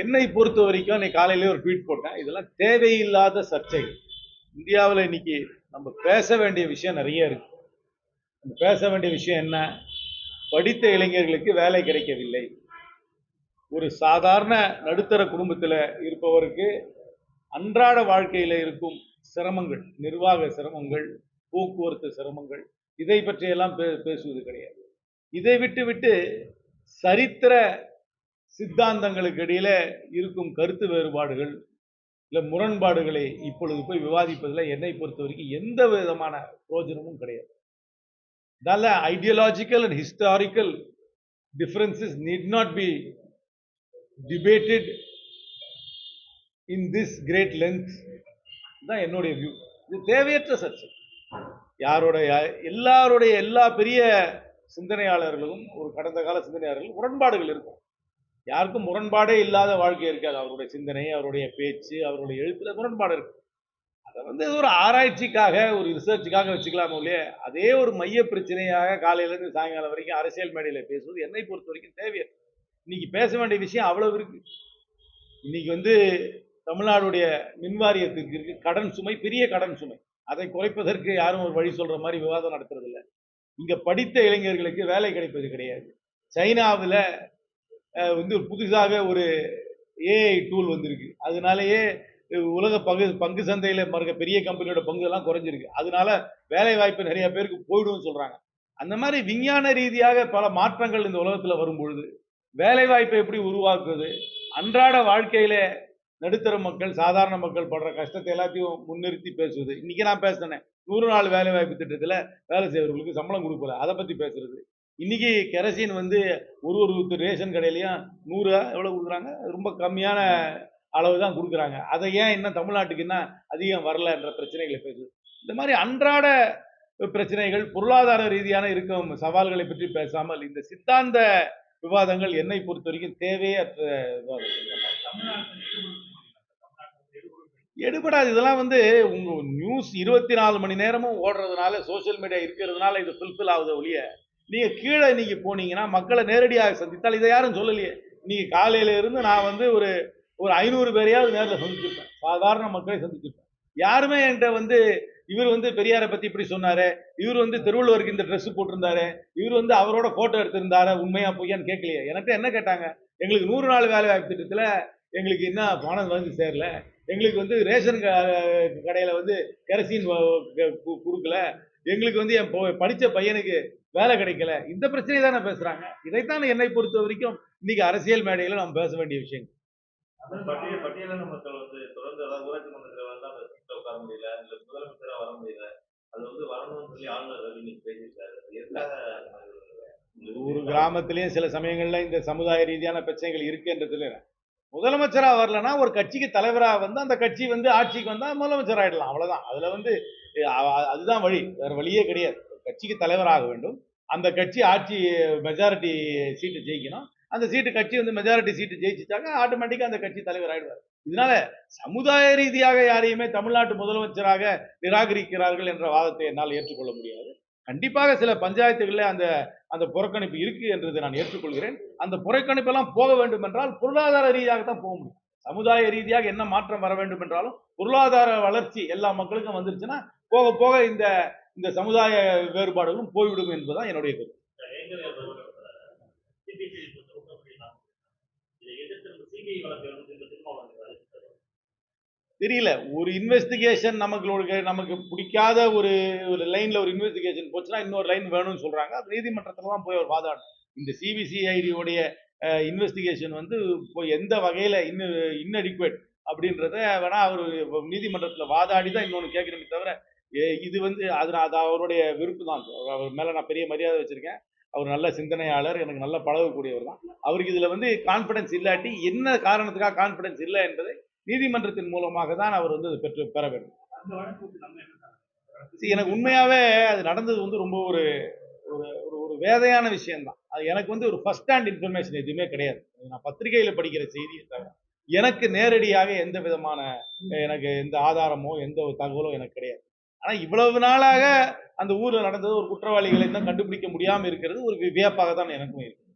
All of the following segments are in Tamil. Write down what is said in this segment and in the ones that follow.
என்னை பொறுத்த வரைக்கும் இன்னைக்கு காலையிலே ஒரு ட்வீட் போட்டேன். இதெல்லாம் தேவையில்லாத சர்ச்சை. இந்தியாவில் இன்னைக்கு நம்ம பேச வேண்டிய விஷயம் நிறைய இருக்கு. நம்ம பேச வேண்டிய விஷயம் என்ன? படித்த இளைஞர்களுக்கு வேலை கிடைக்கவில்லை. ஒரு சாதாரண நடுத்தர குடும்பத்தில் இருப்பவருக்கு அன்றாட வாழ்க்கையில் இருக்கும் சிரமங்கள் நிர்வாக சிரமங்கள் போக்குவரத்து சிரமங்கள் இதை பற்றியெல்லாம் பே பேசுவது கிடையாது. இதை விட்டு விட்டு சரித்திர சித்தாந்தங்களுக்கு இடையில் இருக்கும் கருத்து வேறுபாடுகள் இல்லை முரண்பாடுகளை இப்பொழுது போய் விவாதிப்பதில் என்னை பொறுத்த வரைக்கும் எந்த விதமான பிரோஜனமும் கிடையாது. நல்ல ideological and historical differences need not be debated in this great length. தான் என்னுடைய வியூ இது தேவையற்ற சர்ச்சை. யாருடைய எல்லாருடைய எல்லா பெரிய சிந்தனையாளர்களும் ஒரு கடந்த கால சிந்தனையாளர்களும் முரண்பாடுகள் இருக்கும். யாருக்கும் முரண்பாடே இல்லாத வாழ்க்கை இருக்காது. அவருடைய சிந்தனை அவருடைய பேச்சு அவருடைய எழுத்துல முரண்பாடு இருக்கு. அதை வந்து ஒரு ஆராய்ச்சிக்காக ஒரு ரிசர்ச்சுக்காக வச்சுக்கலாம் இல்லையே அதே ஒரு மைய பிரச்சனையாக காலையிலேருந்து சாயங்காலம் வரைக்கும் அரசியல் மேடையில் பேசுவது என்னை பொறுத்த வரைக்கும் தேவையற்ற இன்னைக்கு பேச வேண்டிய விஷயம் அவ்வளவு இருக்கு. இன்னைக்கு வந்து தமிழ்நாடுடைய மின்வாரியத்துக்கு இருக்கு. கடன் சுமை பெரிய கடன் சுமை. அதை குறைப்பதற்கு யாரும் ஒரு வழி சொல்ற மாதிரி விவாதம் நடத்துறது இல்லை இங்க படித்த இளைஞர்களுக்கு வேலை கிடைப்பது கிடையாது. சைனாவில் வந்து புதுசாக ஒரு ஏஐ டூல் வந்திருக்கு. அதனாலேயே உலக பங்கு பங்கு சந்தையில் மறுக்க பெரிய கம்பெனியோட பங்கு எல்லாம் குறைஞ்சிருக்கு. அதனால வேலை வாய்ப்பு நிறைய பேருக்கு போயிடும்னு சொல்றாங்க. அந்த மாதிரி விஞ்ஞான ரீதியாக பல மாற்றங்கள் இந்த உலகத்தில் வரும்பொழுது வேலை வாய்ப்பை எப்படி உருவாக்குவது? அன்றாட வாழ்க்கையில நடுத்தர மக்கள் சாதாரண மக்கள் படுற கஷ்டத்தை எல்லாத்தையும் முன்னிறுத்தி பேசுவது. இன்னைக்கு நான் பேசினேன் நூறு நாள் வேலை வாய்ப்பு திட்டத்தில் வேலை செய்யறவங்களுக்கு சம்பளம் கொடுக்கல. அதை பற்றி பேசுறது. இன்னைக்கு கெரசின் வந்து ஒரு ஒரு ரேஷன் கடையிலையும் நூறு எவ்வளோ கொடுக்குறாங்க? ரொம்ப கம்மியான அளவு தான் கொடுக்குறாங்க. அதை ஏன் இன்னும் தமிழ்நாட்டுக்கு என்ன அதிகம் வரலன்ற பிரச்சனைகளை பேசுது. இந்த மாதிரி அன்றாட பிரச்சனைகள் பொருளாதார ரீதியான இருக்கும் சவால்களை பற்றி பேசாமல் இந்த சித்தாந்த விவாதங்கள் என்னை பொறுத்த வரைக்கும் தேவையற்ற எடுபடாது. இதெல்லாம் வந்து உங்க நியூஸ் இருபத்தி நாலு மணி நேரமும் ஓடுறதுனால சோஷியல் மீடியா இருக்கிறதுனால இது ஃபுல்ஃபில் ஆகுது ஒழிய நீங்கள் கீழே இன்னைக்கு போனீங்கன்னா மக்களை நேரடியாக சந்தித்தால் இதை யாரும் சொல்லலையே. இன்னைக்கு காலையில இருந்து நான் வந்து ஒரு ஒரு ஐநூறு பேரையாவது நேரில் சந்திச்சிருப்பேன். சாதாரண மக்களை சந்திச்சிருப்பேன். யாருமே என்கிட்ட வந்து இவர் வந்து பெரியாரை பத்தி இப்படி சொன்னாரு இவர் வந்து திருவள்ளுவருக்கு இந்த ட்ரெஸ் போட்டிருந்தாரு இவர் வந்து அவரோட போட்டோ எடுத்திருந்தாரு உண்மையா பொய்யான்னு கேட்கலையே. எனக்கு என்ன கேட்டாங்க? எங்களுக்கு நூறு நாள் வேலை வாய்ப்பு திட்டத்துல எங்களுக்கு என்ன பணம் வந்து சேரல எங்களுக்கு வந்து ரேஷன் க- வந்து கெரசின் கொடுக்கல எங்களுக்கு வந்து என் பொ- படிச்ச பையனுக்கு வேலை கிடைக்கல. இந்த பிரச்சனை தானே பேசுறாங்க. இதைத்தான் என்னை பொறுத்த வரைக்கும் இன்னைக்கு அரசியல் மேடையில நம்ம பேச வேண்டிய மாதிரி ஒரு- கிராமத்திலயும் சில சமயங்கள்ல இந்த சமுதாய ரீதியான பிரச்சனைகள் இருக்குன்றதுல முதலமைச்சரா வரலன்னா ஒரு கட்சிக்கு தலைவரா வந்து அந்த கட்சி வந்து ஆட்சிக்கு வந்தா முதலமைச்சர் ஆயிடலாம். அவ்வளவுதான். அதுல வந்து அதுதான் வழி. வேற வழியே கிடையாது. கட்சிக்கு தலைவராக வேண்டும். அந்த கட்சி ஆட்சி மெஜாரிட்டி சீட்டு ஜெயிக்கணும். அந்த சீட்டு கட்சி வந்து மெஜாரிட்டி சீட்டு ஜெயிச்சிட்டாங்க ஆட்டோமேட்டிக்காக அந்த கட்சி தலைவர் ஆயிடுவார். இதனால சமுதாய ரீதியாக யாரையுமே தமிழ்நாட்டு முதலமைச்சராக நிராகரிக்கிறார்கள் என்ற வாதத்தை என்னால் ஏற்றுக்கொள்ள முடியாது. கண்டிப்பாக சில பஞ்சாயத்துகளில் அந்த அந்த புறக்கணிப்பு இருக்கு என்றதை நான் ஏற்றுக்கொள்கிறேன். அந்த புறக்கணிப்பெல்லாம் போக வேண்டும் என்றால் பொருளாதார ரீதியாக தான் போக முடியும். சமுதாய ரீதியாக என்ன மாற்றம் வர வேண்டும் என்றாலும் பொருளாதார வளர்ச்சி எல்லா மக்களுக்கும் வந்துருச்சுன்னா போக போக இந்த இந்த சமுதாய வேறுபாடுகளும் போய்விடும் என்பதுதான் என்னுடைய கருத்து. தெரியல ஒரு இன்வெஸ்டிகேஷன் நமக்கு நமக்கு பிடிக்காத ஒரு ஒரு லைன்ல ஒரு இன்வெஸ்டிகேஷன் போச்சுன்னா இன்னொரு லைன் வேணும்னு சொல்றாங்க. அது நீதிமன்றத்துல தான் போய் ஒரு வாதாடும் இந்த சிபிசிஐடியோடைய இன்வெஸ்டிகேஷன் வந்து இப்போ எந்த வகையில இன் இன்னடிக்குவேட் அப்படின்றத வேணா அவர் நீதிமன்றத்துல வாதாடி தான் இன்னொன்று கேட்கணுமே தவிர இது வந்து அது நான் அது அவருடைய விருப்பம் தான் அவர் மேல நான் பெரிய மரியாதை வச்சிருக்கேன். அவர் நல்ல சிந்தனையாளர் எனக்கு நல்ல பழகக்கூடியவர் தான். அவருக்கு இதுல வந்து கான்ஃபிடன்ஸ் இல்லாட்டி என்ன காரணத்துக்காக கான்ஃபிடன்ஸ் இல்லை என்பதை நீதிமன்றத்தின் மூலமாக தான் அவர் வந்து அதை பெற்று பெற வேண்டும். எனக்கு உண்மையாவே அது நடந்தது வந்து ரொம்ப ஒரு ஒரு ஒரு ஒரு வேதையான விஷயம்தான். அது எனக்கு வந்து ஒரு ஃபர்ஸ்ட் ஹேண்ட் இன்ஃபர்மேஷன் எதுவுமே கிடையாது. நான் பத்திரிகையில படிக்கிற செய்தியை தவிர எனக்கு நேரடியாக எந்த விதமான எனக்கு எந்த ஆதாரமோ எந்த ஒரு தகவலோ எனக்கு கிடையாது. ஆனா இவ்வளவு நாளாக அந்த ஊர்ல நடந்தது ஒரு குற்றவாளிகளை தான் கண்டுபிடிக்க முடியாம இருக்கிறது ஒரு வியப்பாக தான் எனக்கும் இருக்கு.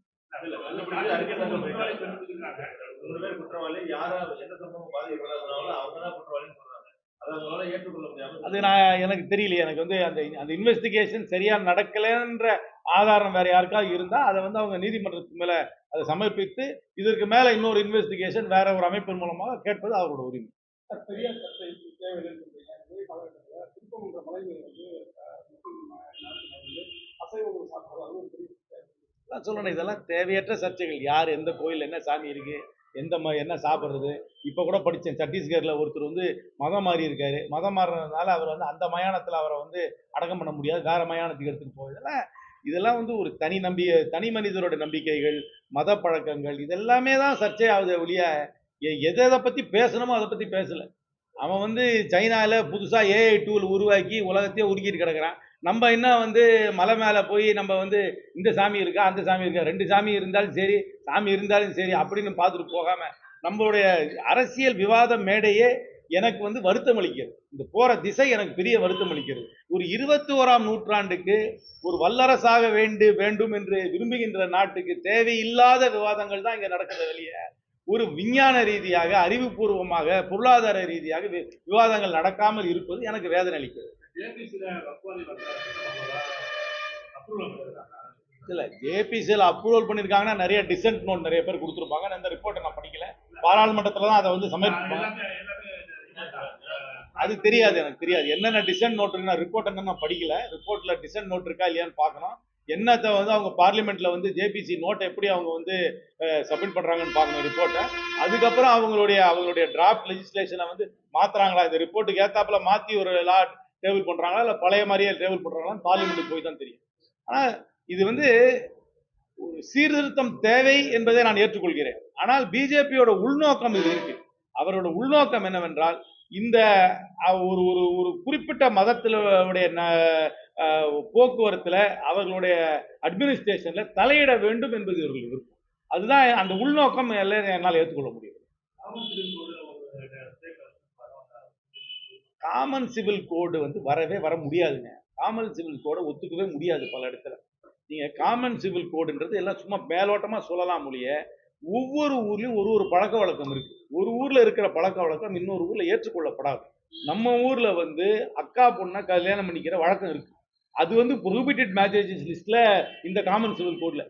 அதை நான் எனக்கு தெரியலையே. எனக்கு வந்து அந்த அந்த இன்வெஸ்டிகேஷன் சரியா நடக்கலைன்ற ஆதாரம் வேற யாருக்காவது இருந்தா அதை வந்து அவங்க நீதிமன்றத்துக்கு மேல அதை சமர்ப்பித்து இதற்கு மேல இன்னொரு இன்வெஸ்டிகேஷன் வேற ஒரு அமைப்பின் மூலமாக கேட்பது அவரோட உரிமை. பெரியார் சட்டை தேவையில்லைன்னு சொல்றீங்க வந்து அஹ், சாப்பிட்றது பெரிய நான் சொல்லணும் இதெல்லாம் தேவையற்ற சர்ச்சைகள். யார் எந்த கோயில் என்ன சாமி இருக்கு எந்த ம என்ன சாப்பிட்றது. இப்போ கூட படித்தேன் சத்தீஸ்கரில் ஒருத்தர் வந்து மதம் மாறி இருக்காரு. மதம் மாறினதுனால அவர் வந்து அந்த மயானத்தில் அவரை வந்து அடக்கம் பண்ண முடியாது. வேறு மயானத்துக்கு எடுத்துகிட்டு போகுது இதெல்லாம் வந்து ஒரு தனி நம்பி தனி மனிதரோட நம்பிக்கைகள் மத பழக்கங்கள் இதெல்லாமே தான் சர்ச்சையாகுது ஒழிய எ- எதை எதை பற்றி பேசணுமோ அதை பற்றி பேசலை. அவன் வந்து சைனாவில் புதுசாக ஏஐ டூல் உருவாக்கி உலகத்தையே உருக்கிட்டு கிடக்குறான். நம்ம என்ன வந்து மலை மேலே போய் நம்ம வந்து இந்த சாமி இருக்கா அந்த சாமி இருக்கா? ரெண்டு சாமி இருந்தாலும் சரி சாமி இருந்தாலும் சரி அப்படின்னு பார்த்துட்டு போகாமல் நம்மளுடைய அரசியல் விவாத மேடையே எனக்கு வந்து வருத்தம் அளிக்கிறது. இந்த போகிற திசை எனக்கு பெரிய வருத்தம் அளிக்கிறது. ஒரு இருபத்தி ஓராம் நூற்றாண்டுக்கு ஒரு வல்லரசாக வேண்டு வேண்டும் என்று விரும்புகின்ற நாட்டுக்கு தேவையில்லாத விவாதங்கள் தான் இங்கே நடக்கிறது வெளியே ஒரு விஞ்ஞான ரீதியாக அறிவுபூர்வமாக பொருளாதார ரீதியாக விவாதங்கள் நடக்காமல் இருப்பது எனக்கு வேதனை அளிக்கிறது. இல்ல ஜேபிசியில் அப்ரூவல் பண்ணியிருக்காங்கன்னா நிறைய டிசன்ட் நோட் நிறைய பேர் கொடுத்துருப்பாங்க. நான் இந்த ரிப்போர்ட்டை நான் படிக்கல. பாராளுமன்றத்தில் தான் அதை வந்து சமர்ப்பிப்பாங்க. அது தெரியாது எனக்கு தெரியாது. என்னென்ன டிசன்ட் நோட் நான் ரிப்போர்ட் என்ன நான் படிக்கல. ரிப்போர்ட்ல டிசன்ட் நோட் இருக்கா இல்லையான்னு பார்க்கணும். என்னத்தை வந்து அவங்க பார்லிமெண்ட்ல வந்து ஜேபிசி நோட்டை எப்படி அவங்க வந்து சப்மிட் பண்றாங்கன்னு பார்க்கணும் ரிப்போர்ட்டை அதுக்கப்புறம் அவங்களுடைய அவங்களுடைய டிராஃப்ட் லெஜிஸ்லேஷனை வந்து மாத்துறாங்களா? இந்த ரிப்போர்ட்டுக்கு ஏத்தாப்புல மாத்தி ஒரு லா டேபிள் பண்றாங்களா? இல்ல பழைய மாதிரியே டேபிள் பண்றாங்களான்னு பார்லிமெண்ட்டுக்கு போய் தான் தெரியும். ஆனா இது வந்து ஒரு சீர்திருத்தம் தேவை என்பதை நான் ஏற்றுக்கொள்கிறேன். ஆனால் பிஜேபியோட உள்நோக்கம் இது இருக்கு. அவரோட உள்நோக்கம் என்னவென்றால் இந்த ஒரு ஒரு ஒரு குறிப்பிட்ட மதத்தினுடைய உடைய போக்குவரத்தில் அவர்களுடைய அட்மினிஸ்ட்ரேஷனில் தலையிட வேண்டும் என்பது இவர்கள் விருப்பம். அதுதான் அந்த உள்நோக்கம் எல்லாம் என்னால் ஏற்றுக்கொள்ள முடியும். காமன் சிவில் கோடு வந்து வரவே வர முடியாதுங்க. காமன் சிவில் கோடை ஒத்துக்கவே முடியாது பல இடத்துல. நீங்கள் காமன் சிவில் கோடுன்றது எல்லாம் சும்மா மேலோட்டமாக சொல்லலாம் ஒழிய ஒவ்வொரு ஊர்லேயும் ஒரு ஒரு பழக்க வழக்கம் இருக்குது ஒரு ஊரில் இருக்கிற பழக்க வழக்கம் இன்னொரு ஊரில் ஏற்றுக்கொள்ளப்படாது. நம்ம ஊரில் வந்து அக்கா பொண்ணை கல்யாணம் பண்ணிக்கிற வழக்கம் இருக்கு. அது வந்து ப்ரொஹிபிட்டட் மேரேஜஸ் லிஸ்ட்டில் இந்த காமன் சிவில் கோடில்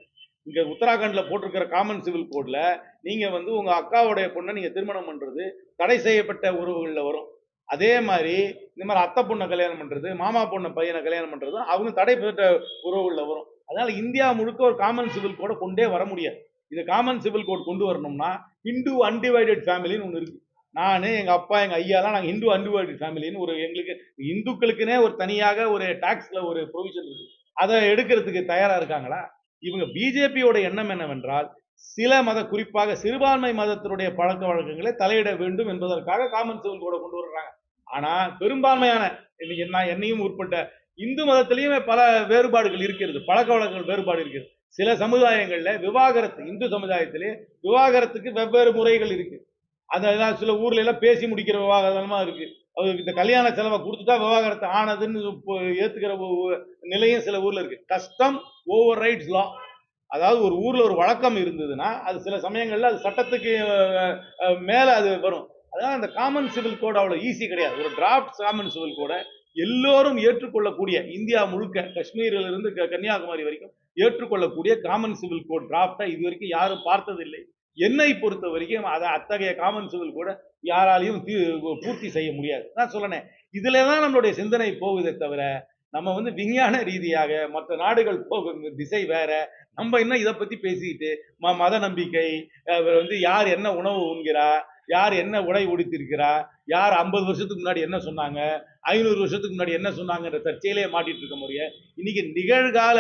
இங்கே உத்தராகண்டில் போட்டிருக்கிற காமன் சிவில் கோடில் நீங்கள் வந்து உங்கள் அக்காவுடைய பொண்ணை நீங்கள் திருமணம் பண்ணுறது தடை செய்யப்பட்ட உறவுகளில் வரும். அதே மாதிரி இந்த மாதிரி அத்தை பொண்ணை கல்யாணம் பண்ணுறது மாமா பொண்ணை பையனை கல்யாணம் பண்ணுறது அவங்க தடை பெற்ற உறவுகளில் வரும். அதனால் இந்தியா முழுக்க ஒரு காமன் சிவில் கோடை கொண்டே வர முடியாது. இந்த காமன் சிவில் கோட் கொண்டு வரணும்னா ஹிந்து அன்டிவைடட் ஃபேமிலின்னு ஒன்று இருக்குது நான் எங்கள் அப்பா எங்கள் ஐயாலாம் நாங்கள் ஹிந்து அன்டிவைடட் ஃபேமிலின்னு ஒரு எங்களுக்கு இந்துக்களுக்குன்னே ஒரு தனியாக ஒரு டாக்ஸில் ஒரு ப்ரொவிஷன் இருக்குது அதை எடுக்கிறதுக்கு தயாராக இருக்காங்களா? இவங்க பிஜேபியோட எண்ணம் என்னவென்றால் சில மத குறிப்பாக சிறுபான்மை மதத்தினுடைய பழக்க வழக்கங்களை தலையிட வேண்டும் என்பதற்காக காமன் சிவில் கூட கொண்டு வர்றாங்க. ஆனால் பெரும்பான்மையான இன்னைக்கு நான் என்னையும் உட்பட்ட இந்து மதத்திலையுமே பல வேறுபாடுகள் இருக்கிறது பழக்க வழக்கங்கள் வேறுபாடு இருக்கிறது. சில சமுதாயங்களில் விவாகரத்து இந்து சமுதாயத்திலே விவாகரத்துக்கு வெவ்வேறு முறைகள் இருக்குது அதெல்லாம் சில ஊர்ல எல்லாம் பேசி முடிக்கிற விவாகரமா இருக்கு. அது இந்த கல்யாண செலவை கொடுத்துட்டா விவாகரத்து ஆனதுன்னு ஏத்துக்கிற நிலையும் சில ஊர்ல இருக்கு. கஸ்டம் ஓவர் ரைட்ஸ் லா அதாவது ஒரு ஊர்ல ஒரு வழக்கம் இருந்ததுன்னா அது சில சமயங்கள்ல அது சட்டத்துக்கு மேல அது வரும். அதாவது அந்த காமன் சிவில் கோட் அவ்வளவு ஈஸி கிடையாது. ஒரு டிராஃப்ட் காமன் சிவில் கோட எல்லோரும் ஏற்றுக்கொள்ளக்கூடிய இந்தியா முழுக்க காஷ்மீரில் இருந்து க- கன்னியாகுமரி வரைக்கும் ஏற்றுக்கொள்ளக்கூடிய காமன் சிவில் கோட் டிராஃப்டா இது வரைக்கும் யாரும் பார்த்ததில்லை. என்னை பொறுத்த வரைக்கும் அதை அத்தகைய காமன் கூட யாராலையும் தீ- பூர்த்தி செய்ய முடியாது. நான் சொல்லனேன் இதில் தான் நம்மளுடைய சிந்தனை போகுதே தவிர நம்ம வந்து விஞ்ஞான ரீதியாக மற்ற நாடுகள் போகும் திசை வேற. நம்ம இன்னும் இதை பற்றி பேசிக்கிட்டு ம- மத நம்பிக்கை வந்து யார் என்ன உணவு உண்கிறா யார் என்ன உடை உடுத்திருக்கிறா யார் ஐம்பது வருஷத்துக்கு முன்னாடி என்ன சொன்னாங்க ஐநூறு வருஷத்துக்கு முன்னாடி என்ன சொன்னாங்கன்ற சர்ச்சையிலே மாட்டிட்டு இருக்க முடியும் இன்னைக்கு நிகழ்கால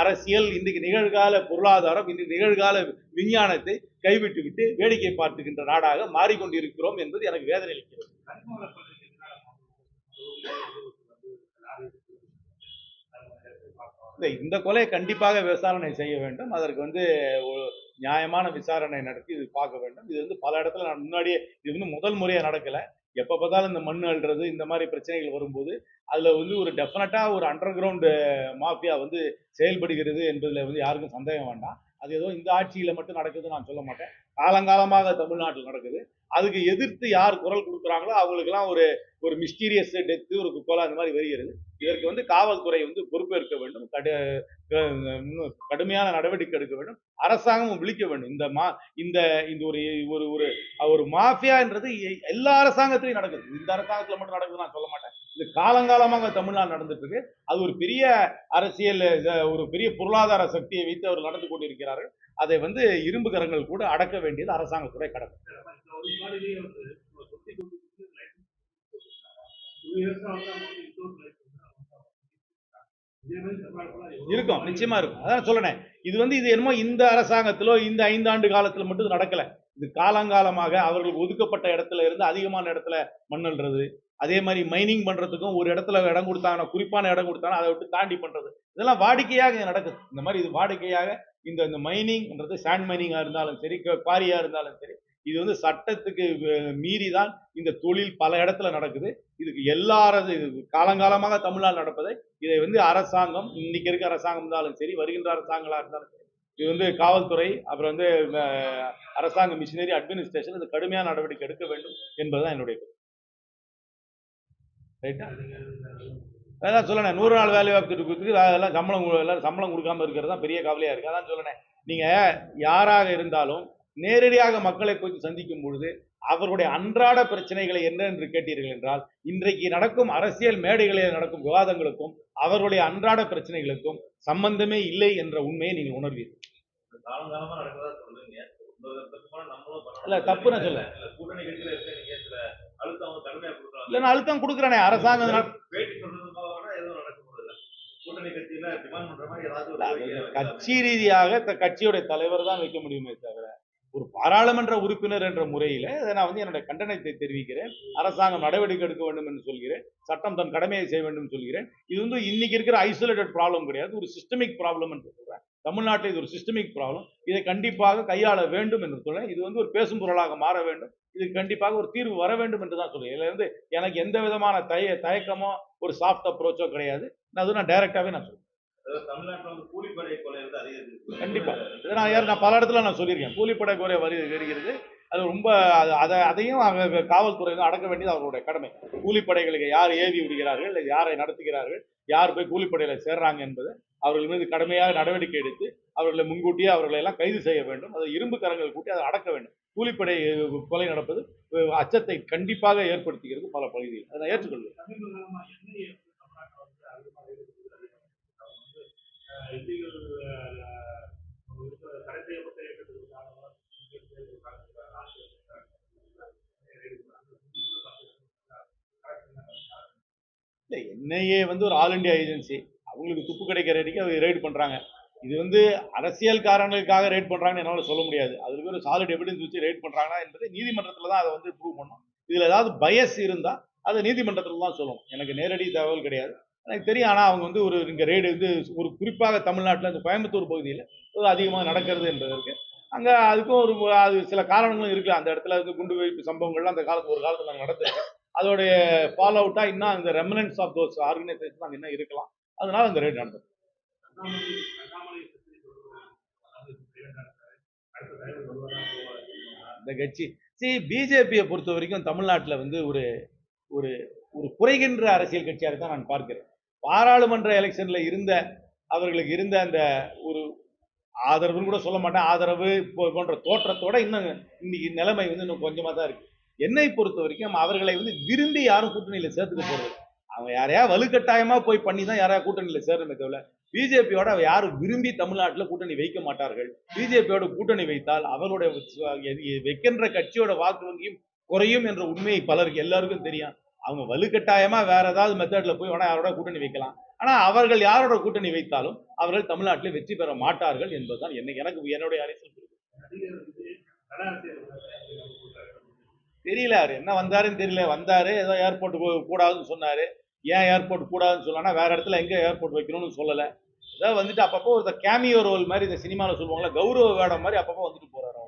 அரசியல் இன்றைக்கு நிகழ்கால பொருளாதாரம் இன்றைக்கு நிகழ்கால விஞ்ஞானத்தை கைவிட்டு விட்டு வேடிக்கை பார்த்துக்கின்ற நாடாக மாறிக்கொண்டிருக்கிறோம் என்பது எனக்கு வேதனை அளிக்கிறது. இல்லை இந்த கொலையை கண்டிப்பாக விசாரணை செய்ய வேண்டும். அதற்கு வந்து நியாயமான விசாரணை நடத்தி இது பார்க்க வேண்டும். இது வந்து பல இடத்துல நான் முன்னாடியே இது வந்து முதல் முறையாக நடக்கலை. எப்போ பார்த்தாலும் இந்த மண் அள்ளுறது இந்த மாதிரி பிரச்சனைகள் வரும்போது அதில் வந்து ஒரு டெஃபினட்டாக ஒரு அண்டர் கிரவுண்டு மாஃபியா வந்து செயல்படுகிறது என்பதில் வந்து யாருக்கும் சந்தேகம் வேண்டாம். அது ஏதோ இந்த ஆட்சியில் மட்டும் நடக்குதுன்னு நான் சொல்ல மாட்டேன். காலங்காலமாக தமிழ்நாட்டில் நடக்குது. அதுக்கு எதிர்த்து யார் குரல் கொடுக்குறாங்களோ அவங்களுக்கெல்லாம் ஒரு ஒரு மிஸ்டீரியஸ் டெத்து ஒரு குப்பலா அந்த மாதிரி வருகிறது இதற்கு வந்து காவல்துறை வந்து பொறுப்பேற்க வேண்டும். கடு இன்னும் கடுமையான நடவடிக்கை எடுக்க வேண்டும். அரசாங்கமும் விழிக்க வேண்டும். இந்த மா இந்த இந்த ஒரு ஒரு ஒரு ஒரு மாஃபியான்றது எ- எல்லா அரசாங்கத்திலையும் நடக்குது. இந்த அரசாங்கத்தில் மட்டும் நடக்குது நான் சொல்ல மாட்டேன். இது காலங்காலமாக தமிழ்நாடு நடந்துட்டு இருக்கு அது ஒரு பெரிய அரசியல் ஒரு பெரிய பொருளாதார சக்தியை வைத்து அவர் நடந்து கொண்டிருக்கிறார்கள். அதை வந்து இரும்பு கரங்கள் கூட அடக்க வேண்டியது அரசாங்கத்துடைய கடமை. இருக்கும் நிச்சயமா இருக்கும். அதான் சொல்றேன். இது வந்து இது என்னமோ இந்த அரசாங்கத்திலோ இந்த ஐந்தாண்டு காலத்துல மட்டும் நடக்கல. இது காலங்காலமாக அவர்களுக்கு ஒதுக்கப்பட்ட இடத்துல இருந்து அதிகமான இடத்துல மண்ணல்றது அதே மாதிரி மைனிங் பண்றதுக்கும் ஒரு இடத்துல இடம் கொடுத்தாங்கன்னா குறிப்பான இடம் கொடுத்தாங்கன்னா அதை விட்டு தாண்டி பண்றது. இதெல்லாம் வாடிக்கையாக இங்க நடக்குது. இந்த மாதிரி இது வாடிக்கையாக இந்த இந்த மைனிங்ன்றது சாண்ட் மைனிங்காக இருந்தாலும் சரி குவாரியா இருந்தாலும் சரி இது வந்து சட்டத்துக்கு மீறி தான் இந்த தொழில் பல இடத்துல நடக்குது. இதுக்கு எல்லாரது இது காலங்காலமாக தமிழ்நாடு நடப்பதை இதை வந்து அரசாங்கம் இன்னைக்கு இருக்க அரசாங்கம் இருந்தாலும் சரி வருகின்ற அரசாங்கங்களாக இருந்தாலும் சரி இது வந்து காவல்துறை அப்புறம் வந்து அரசாங்க மிஷினரி அட்மினிஸ்ட்ரேஷன் இது கடுமையான நடவடிக்கை எடுக்க வேண்டும் என்பதுதான் என்னுடைய ரைட்டா அதான் சொல்லணேன் நூறு நாள் வேலை வாய்ப்பு கொடுத்துட்டு அதெல்லாம் சம்பளம் எல்லாரும் சம்பளம் கொடுக்காம இருக்கிறது தான் பெரிய கவலையா இருக்கு அதான் சொல்லணேன் நீங்க யாராக இருந்தாலும் நேரடியாக மக்களை போய் சந்திக்கும் பொழுது அவர்களுடைய அன்றாட பிரச்சனைகளை என்ன என்று கேட்டீர்கள் என்றால் இன்றைக்கு நடக்கும் அரசியல் மேடைகளில் நடக்கும் விவாதங்களுக்கும் அவர்களுடைய அன்றாட பிரச்சனைகளுக்கும் சம்பந்தமே இல்லை என்ற உண்மையை நீங்கள் உணர்வீர்கள். இல்ல, தப்பு நான். இல்ல, கூட்டணி சில அழுத்தம் கொடுக்குறேனே அரசாங்கம். கட்சி ரீதியாக கட்சியுடைய தலைவர் தான் வைக்க முடியுமே தவிர ஒரு பாராளுமன்ற உறுப்பினர் என்ற முறையில நான் வந்து என்னுடைய கண்டனத்தை தெரிவிக்கிறேன். அரசாங்கம் நடவடிக்கை எடுக்க வேண்டும் என்று சொல்கிறேன். சட்டம் தன் கடமையை செய்ய வேண்டும் சொல்கிறேன். இது வந்து இன்னைக்கு இருக்கிற ஐசோலேட்டட் ப்ராப்ளம் கிடையாது. ஒரு சிஸ்டமிக் ப்ராப்ளம் என்று சொல்றேன். தமிழ்நாட்டில் இது ஒரு சிஸ்டமிக் ப்ராப்ளம் இதை கண்டிப்பாக கையாள வேண்டும் என்று சொல்றேன் இது வந்து ஒரு பேசும் பொருளாக மாற வேண்டும். இதுக்கு கண்டிப்பாக ஒரு தீர்வு வர வேண்டும் என்று தான் சொல்றேன். இதுல இருந்து எனக்கு எந்த விதமான தய தயக்கமோ ஒரு சாஃப்ட் அப்ரோச்சோ கிடையாது. நான் அது நான் டைரக்டாவே நான் அதிகரிச்சிருக்கு. கண்டிப்பா. இதை நான் ஏற்கனவே நான் பல இடத்துல நான் சொல்லியிருக்கேன். கூலிப்படை குறை வரி வருகிறது. அது ரொம்ப அது- அதை அதையும் அவங்க காவல்துறை அடக்க வேண்டியது அவர்களுடைய கடமை. கூலிப்படைகளுக்கு யார் ஏவி விடுகிறார்கள்? இல்லை யாரை நடத்துகிறார்கள்? யார் போய் கூலிப்படையில சேர்றாங்க என்பது அவர்கள் மீது கடுமையாக நடவடிக்கை எடுத்து அவர்களை முன்கூட்டியே அவர்களை எல்லாம் கைது செய்ய வேண்டும். அதை இரும்பு கரங்கள் கூட்டி அதை அடக்க வேண்டும். கூலிப்படை கொலை நடப்பது அச்சத்தை கண்டிப்பாக ஏற்படுத்துகிறது பல பகுதியில் அதை நான் ஏற்றுக்கொள்வேன் இல்லை என்ஐஏ வந்து ஒரு ஆல் இந்தியா ஏஜென்சி உங்களுக்கு துப்பு கிடைக்கிற வரைக்கும் அது ரைட் பண்ணுறாங்க இது வந்து அரசியல் காரணங்களுக்காக ரைட் பண்ணுறாங்கன்னு என்னால் சொல்ல முடியாது. அதுக்கு ஒரு சாலிட் எவிடன்ஸ் வச்சு ரைட் பண்றாங்கன்னா என்பதை நீதிமன்றத்தில் தான் அதை வந்து ப்ரூவ் பண்ணும் இதில் ஏதாவது பயஸ் இருந்தால் அதை நீதிமன்றத்தில் தான் சொல்லும் எனக்கு நேரடி தகவல் கிடையாது. எனக்கு தெரியும். ஆனால் அவங்க வந்து ஒரு இங்கே ரெய்டு வந்து ஒரு குறிப்பாக தமிழ்நாட்டில் இந்த கோயம்புத்தூர் பகுதியில் ஒரு அதிகமாக நடக்கிறது என்பதற்கு அங்கே அதுக்கும் ஒரு அது சில காரணங்களும் இருக்குது அந்த இடத்துல வந்து குண்டு வைப்பு சம்பவங்கள்லாம் அந்த காலத்து ஒரு காலத்தில் நாங்கள் நடந்திருக்கு. அதோடைய ஃபாலோ அவுட்டாக இன்னும் அந்த ரெமனன்ஸ் ஆஃப் தோஸ் ஆர்கனைசேஷன் அங்கே இன்னும் இருக்கலாம். அதனால அந்த ரேட் நடந்தது. இந்த கட்சி. சரி பிஜேபியை பொறுத்த வரைக்கும் தமிழ்நாட்டில் வந்து ஒரு ஒரு ஒரு குறைகின்ற அரசியல் கட்சியாக தான் நான் பார்க்கிறேன். பாராளுமன்ற எலெக்ஷன்ல இருந்த அவர்களுக்கு இருந்த அந்த ஒரு ஆதரவுன்னு கூட சொல்ல மாட்டேன். ஆதரவு போ- போன்ற தோற்றத்தோட இன்னும் இன்னைக்கு நிலைமை வந்து இன்னும் கொஞ்சமாக தான் இருக்கு. என்னை பொறுத்த வரைக்கும் அவர்களை வந்து விரும்பி யாரும் கூட்டணியில் சேர்த்துக்க போறது அவன் யாரையா வலுக்கட்டாயமா போய் பண்ணி தான் யாரையா கூட்டணியில் சேரணுமே தவிர. பிஜேபியோட யாரும் விரும்பி தமிழ்நாட்டில் கூட்டணி வைக்க மாட்டார்கள். பிஜேபியோட கூட்டணி வைத்தால் அவருடைய வைக்கின்ற கட்சியோட வாக்கு வங்கியும் குறையும் என்ற உண்மையை பலருக்கு எல்லாருக்கும் தெரியும். அவங்க வலுக்கட்டாயமா வேற ஏதாவது மெத்தட்ல போய் வேணா யாரோட கூட்டணி வைக்கலாம். ஆனா அவர்கள் யாரோட கூட்டணி வைத்தாலும் அவர்கள் தமிழ்நாட்டில் வெற்றி பெற மாட்டார்கள் என்பதுதான் என்ன எனக்கு என்னுடைய அரசியல் புரிதல். அரசியல் தெரியல அவர் என்ன வந்தாருன்னு தெரியல. வந்தாரு ஏதோ ஏர்போர்ட் கூடாதுன்னு சொன்னாரு. ஏன் ஏர்போர்ட் கூடாதுன்னு சொல்லலாம் வேற இடத்துல எங்கே ஏர்போர்ட் வைக்கணும்னு சொல்லலை. ஏதாவது வந்துட்டு அப்பப்போ ஒரு கேமியோ ரோல் மாதிரி இந்த சினிமாவில் சொல்லுவாங்களா கௌரவ வேடம் மாதிரி அப்பப்போ வந்துட்டு போறாரு